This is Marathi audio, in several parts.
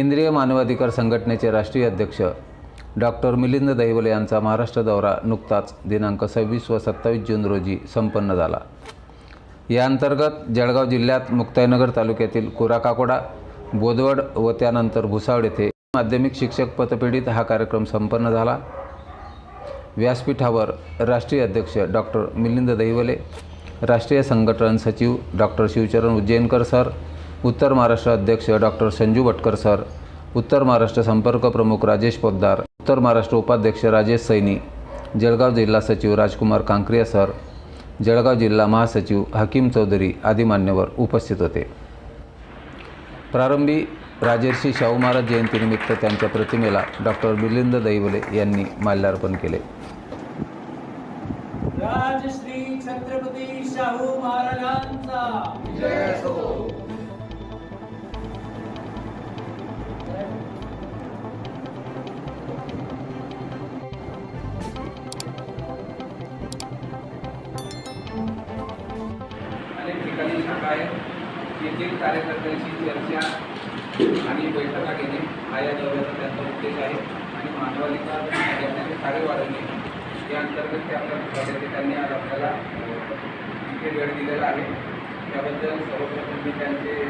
केंद्रीय मानवाधिकार संघटनेचे राष्ट्रीय अध्यक्ष डॉक्टर मिलिंद दहिवले यांचा महाराष्ट्र दौरा नुकताच दिनांक सव्वीस व सत्तावीस जून रोजी संपन्न झाला. या अंतर्गत जळगाव जिल्ह्यात मुक्ताईनगर तालुक्यातील कोराकाकोडा बोदवड व त्यानंतर भुसावळ येथे माध्यमिक शिक्षक पतपेढीत हा कार्यक्रम संपन्न झाला. व्यासपीठावर राष्ट्रीय अध्यक्ष डॉक्टर मिलिंद दहिवले राष्ट्रीय संघटन सचिव डॉक्टर शिवचरण उज्जैनकर सर उत्तर महाराष्ट्र अध्यक्ष डॉक्टर संजू भटकर सर उत्तर महाराष्ट्र संपर्क प्रमुख राजेश पोद्दार उत्तर महाराष्ट्र उपाध्यक्ष राजेश सैनी जळगाव जिल्हा सचिव राजकुमार कांक्रिया सर जळगाव जिल्हा महासचिव हकीम चौधरी आदी मान्यवर उपस्थित होते. प्रारंभी राजर्षी शाहू महाराज जयंतीनिमित्त त्यांच्या प्रतिमेला डॉक्टर मिलिंद दैवले यांनी माल्यार्पण केले. राजश्री छत्रपती शाहू महाराजांचा. ठिकाणी आहेत येथील कार्यकर्त्यांशी चर्चा आणि बैठका घेणे हा या दौऱ्याचा त्यांचा उद्देश आहे. आणि मानवाधिकार संघटनेचे कार्य वाढवणे या अंतर्गत ते आपल्या भागाचे त्यांनी आज आपल्याला इथे वेळ दिलेला आहे. त्याबद्दल सर्वप्रथम मी त्यांचे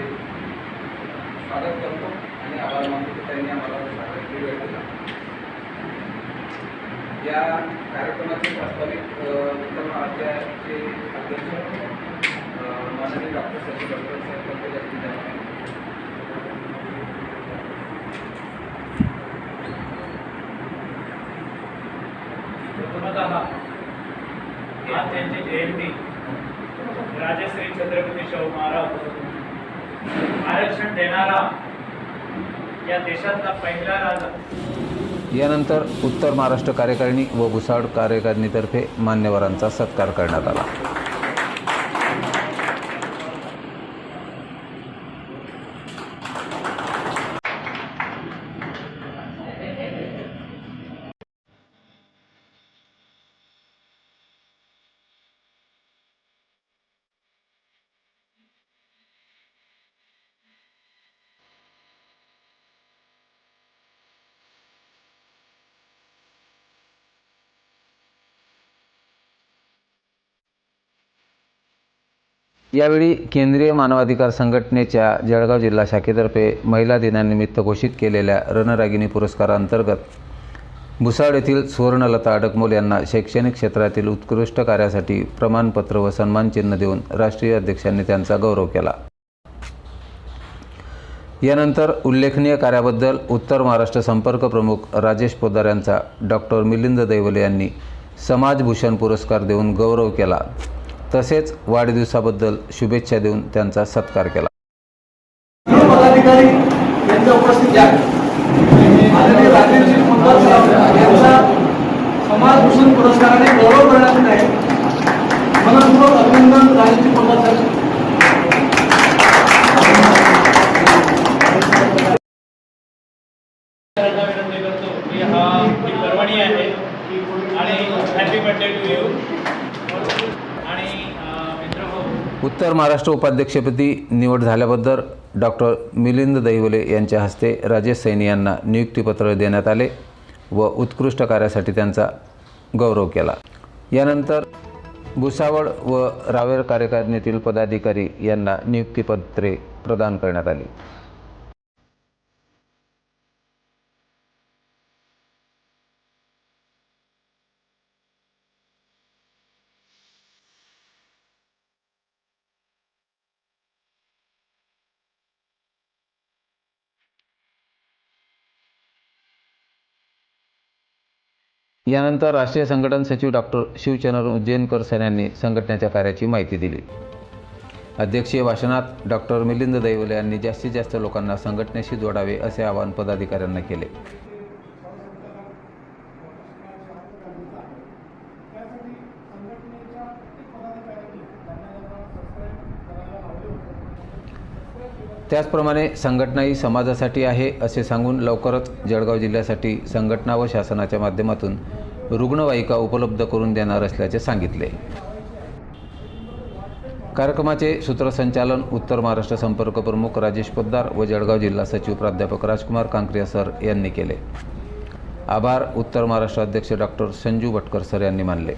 स्वागत करतो आणि आभार मानतो की त्यांनी आम्हाला सगळ्यांची वेळ दिला. या कार्यक्रमाचे प्रास्ताविक अ, उत्तर अध्यक्ष माननीय डॉक्टर सचिन डॉक्टर साहेब आज त्यांची जयंती राजश्री छत्रपती शाहू महाराज आरक्षण देणारा या देशातला पहिला राजा यानंतर उत्तर महाराष्ट्र कार्यकारिणी व भुसावळ कार्यकारिणीतर्फे मान्यवरांचा सत्कार करण्यात आला. यावेळी केंद्रीय मानवाधिकार संघटनेच्या जळगाव जिल्हा शाखेतर्फे महिला दिनानिमित्त घोषित केलेल्या रणरागिणी पुरस्कारांतर्गत भुसाळ येथील सुवर्णलता अडकमोल यांना शैक्षणिक क्षेत्रातील उत्कृष्ट कार्यासाठी प्रमाणपत्र व सन्मानचिन्ह देऊन राष्ट्रीय अध्यक्षांनी त्यांचा गौरव केला. यानंतर उल्लेखनीय कार्याबद्दल उत्तर महाराष्ट्र संपर्क प्रमुख राजेश पोदार यांचा डॉक्टर मिलिंद दैवले यांनी समाजभूषण पुरस्कार देऊन गौरव केला. तसेच वाढदिवसाबद्दल शुभेच्छा देऊन त्यांचा सत्कार केला. पदाधिकारी यांच्या उपस्थित समाजभूषण पुरस्काराने गौरव करण्यात आहे. मनपूर्वक अभिनंदन करतो की हा ही पर्वणी आहे. आणि हॅपी बर्थडे टू यू उत्तर महाराष्ट्र उपाध्यक्षपदी निवड झाल्याबद्दल डॉक्टर मिलिंद दैवले यांच्या हस्ते राजेश सैनी यांना नियुक्तीपत्र देण्यात आले व उत्कृष्ट कार्यासाठी त्यांचा गौरव केला. यानंतर भुसावळ व रावेर कार्यकारिणीतील पदाधिकारी यांना नियुक्तीपत्रे प्रदान करण्यात आली. यानंतर राष्ट्रीय संघटन सचिव डॉक्टर शिवचंद्र उज्जैनकर सर यांनी संघटनेच्या कार्याची माहिती दिली. अध्यक्षीय भाषणात डॉक्टर मिलिंद दैवले यांनी जास्तीत जास्त लोकांना संघटनेशी जोडावे असे आवाहन पदाधिकाऱ्यांना केले. त्याचप्रमाणे संघटना ही समाजासाठी आहे असे सांगून लवकरच जळगाव जिल्ह्यासाठी संघटना व शासनाच्या माध्यमातून रुग्णवाहिका उपलब्ध करून देणार असल्याचे सांगितले. कार्यक्रमाचे सूत्रसंचालन उत्तर महाराष्ट्र संपर्क प्रमुख राजेश पोद्दार व जळगाव जिल्हा सचिव प्राध्यापक राजकुमार कांक्रिया सर यांनी केले. आभार उत्तर महाराष्ट्र अध्यक्ष डॉक्टर संजू भटकर सर यांनी मानले.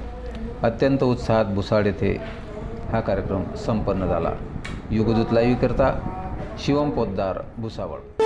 अत्यंत उत्साहात भुसाड येथे हा कार्यक्रम संपन्न झाला. युगदूत लाईव्हकरता शिवम पोद्दार भुसावळ